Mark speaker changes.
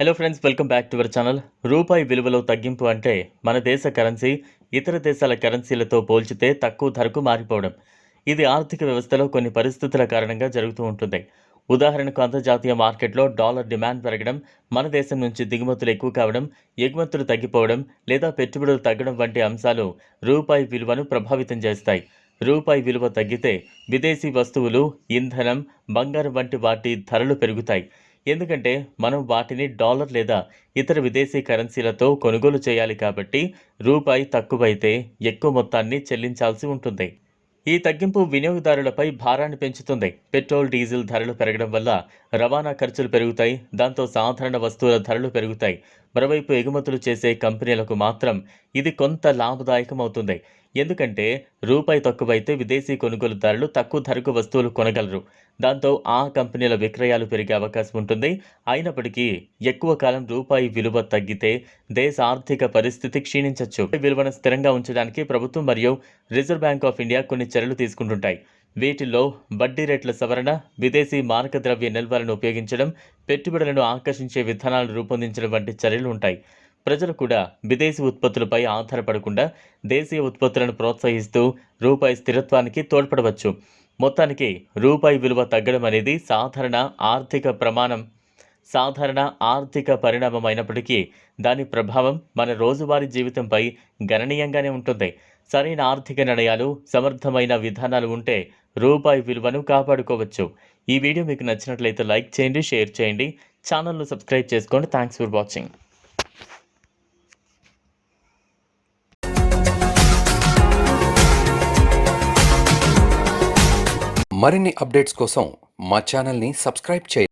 Speaker 1: Hello friends welcome back to our channel రూపాయి విలువలో తగ్గింపు అంటే మన దేశ కరెన్సీ ఇతర దేశాల కరెన్సీలతో పోల్చితే తక్కువ ధరకు మారిపోవడం. ఇది ఆర్థిక వ్యవస్థలో కొన్ని పరిస్థితుల కారణంగా జరుగుతూ ఉంటుంది. ఉదాహరణకు అంతర్జాతీయ మార్కెట్లో డాలర్ డిమాండ్ పెరగడం మన దేశం నుంచి దిగుమతులు ఎక్కువ కావడం ఎగుమతులు తగ్గిపోవడం లేదా పెట్టుబడులు తగ్గడం వంటి అంశాలు రూపాయి విలువను ప్రభావితం చేస్తాయి. రూపాయి విలువ తగ్గితే విదేశీ వస్తువులు ఇంధనం బంగారం వంటి వాటి ధరలు పెరుగుతాయి. ఎందుకంటే మనం వాటిని డాలర్ లేదా ఇతర విదేశీ కరెన్సీలతో కొనుగోలు చేయాలి కాబట్టి రూపాయి తక్కువైతే ఎక్కువ మొత్తాన్ని చెల్లించాల్సి ఉంటుంది. ఈ తగ్గింపు వినియోగదారులపై భారాన్ని పెంచుతుంది. పెట్రోల్ డీజిల్ ధరలు పెరగడం వల్ల రవాణా ఖర్చులు పెరుగుతాయి. దాంతో సాధారణ వస్తువుల ధరలు పెరుగుతాయి. మరోవైపు ఎగుమతులు చేసే కంపెనీలకు మాత్రం ఇది కొంత లాభదాయకమవుతుంది. ఎందుకంటే రూపాయి తక్కువైతే విదేశీ కొనుగోలుదారులు తక్కువ ధరకు వస్తువులు కొనగలరు. దాంతో ఆ కంపెనీల విక్రయాలు పెరిగే అవకాశం ఉంటుంది. అయినప్పటికీ ఎక్కువ కాలం రూపాయి విలువ తగ్గితే దేశ ఆర్థిక పరిస్థితి క్షీణించవచ్చు విలువను స్థిరంగా ఉంచడానికి ప్రభుత్వం మరియు రిజర్వ్ బ్యాంక్ ఆఫ్ ఇండియా కొన్ని చర్యలు తీసుకుంటుంటాయి. వీటిల్లో వడ్డీ రేట్ల సవరణ విదేశీ మారక ద్రవ్య నిల్వలను ఉపయోగించడం పెట్టుబడులను ఆకర్షించే విధానాలు రూపొందించడం వంటి చర్యలు ఉంటాయి. ప్రజలు కూడా విదేశీ ఉత్పత్తులపై ఆధారపడకుండా దేశీయ ఉత్పత్తులను ప్రోత్సహిస్తూ రూపాయి స్థిరత్వానికి తోడ్పడవచ్చు. మొత్తానికి రూపాయి విలువ తగ్గడం అనేది సాధారణ ఆర్థిక ప్రమాణం సాధారణ ఆర్థిక పరిణామం అయినప్పటికీ దాని ప్రభావం మన రోజువారీ జీవితంపై గణనీయంగానే ఉంటుంది. సరైన ఆర్థిక నిర్ణయాలు సమర్థమైన విధానాలు ఉంటే రూపాయి విలువను కాపాడుకోవచ్చు. ఈ వీడియో మీకు నచ్చినట్లయితే లైక్ చేయండి షేర్ చేయండి. ఛానల్ను సబ్స్క్రైబ్ చేసుకోండి. థ్యాంక్స్ ఫర్ వాచింగ్
Speaker 2: మరిన్ని అప్డేట్స్ కోసం మా ఛానల్ని సబ్స్క్రైబ్ చేయండి.